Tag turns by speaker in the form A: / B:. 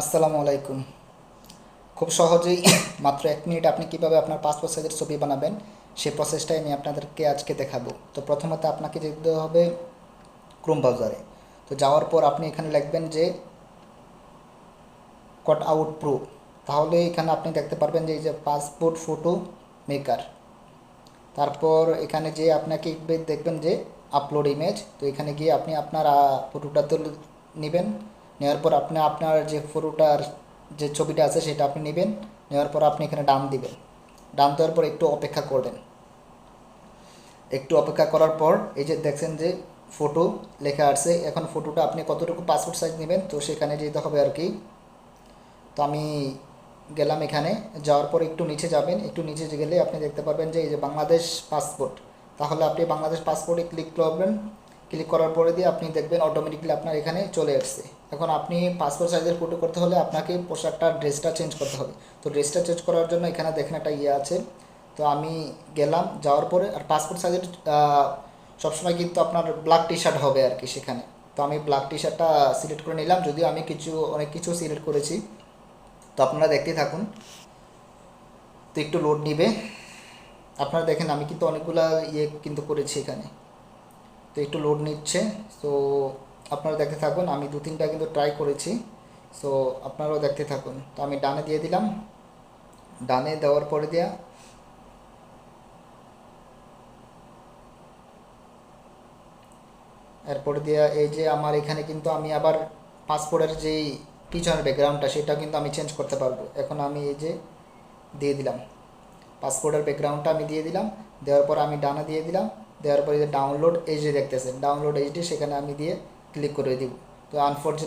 A: আসসালামু আলাইকুম। খুব সহজেই মাত্র এক মিনিট আপনি কীভাবে আপনার পাসপোর্ট সাইজের ছবি বানাবেন, সেই প্রসেসটাই আমি আপনাদেরকে আজকে দেখাবো। তো প্রথমত আপনাকে যেতে হবে ক্রোম ব্রাউজারে তো যাওয়ার পর আপনি এখানে লিখবেন যে কট আউট প্রো তাহলে এখানে আপনি দেখতে পারবেন যে এই যে পাসপোর্ট ফটো মেকার তারপর এখানে যে আপনাকে দেখবেন যে আপলোড ইমেজ তো এখানে গিয়ে আপনি আপনার ফটোটা তুলে নেবেন। নেওয়ার পর আপনি আপনার যে ফটোটার যে ছবিটা আছে সেটা আপনি নেবেন, নেওয়ার পর আপনি এখানে ডান দিবেন। ডান দেওয়ার পর একটু অপেক্ষা করবেন। একটু অপেক্ষা করার পর এই যে দেখছেন যে ফটো লেখা আছে, এখন ফটোটা আপনি কতটুকু পাসপোর্ট সাইজ নেবেন, তো সেখানে যেতে হবে আর কি। তো আমি গেলাম এখানে, যাওয়ার পর একটু নিচে যাবেন, একটু নিচে গেলে আপনি দেখতে পারবেন যে এই যে বাংলাদেশ পাসপোর্ট তাহলে আপনি বাংলাদেশ পাসপোর্টে ক্লিক করবেন ক্লিক করার পরে দিয়ে আপনি দেখবেন অটোমেটিকলি আপনার এখানে চলে আসছে। এখন আপনি পাসপোর্ট সাইজের ফটো করতে হলে আপনাকে পোশাকটা, ড্রেসটা চেঞ্জ করতে হবে। তো ড্রেসটা চেঞ্জ করার জন্য এখানে দেখেন একটা ইয়ে আছে। তো আমি গেলাম, যাওয়ার পরে আর পাসপোর্ট সাইজের সবসময় কিন্তু আপনার ব্ল্যাক টি শার্ট হবে আর কি সেখানে। তো আমি ব্ল্যাক টি শার্টটা সিলেক্ট করে নিলাম, যদিও আমি কিছু, অনেক কিছু সিলেক্ট করেছি। তো আপনারা দেখতেই থাকুন। তো একটু লোড নিবে। আপনারা দেখেন আমি কিন্তু অনেকগুলা ইয়ে কিন্তু করেছি এখানে। তো একটু লোড নিচ্ছে। তো আপনারা দেখতে থাকুন, আমি দু তিনটা কিন্তু ট্রাই করেছি। সো আপনারাও দেখতে থাকুন। তো আমি ডানে দিয়ে দিলাম। ডানে দেওয়ার পরে দেওয়া এরপরে দেওয়া এই যে আমার এখানে কিন্তু আমি আবার পাসপোর্টের যেই পিছনের ব্যাকগ্রাউন্ডটা সেটা কিন্তু আমি চেঞ্জ করতে পারব। এখন আমি এই যে দিয়ে দিলাম। পাসপোর্টের ব্যাকগ্রাউন্ডটা আমি দিয়ে দিলাম। দেওয়ার পর আমি ডানা দিয়ে দিলাম। দেওয়ার পরে যে ডাউনলোড এইচডি দেখতেছেন ডাউনলোড এইচডি সেখানে আমি দিয়ে ক্লিক করে দিব। তো আনফর্চুনেট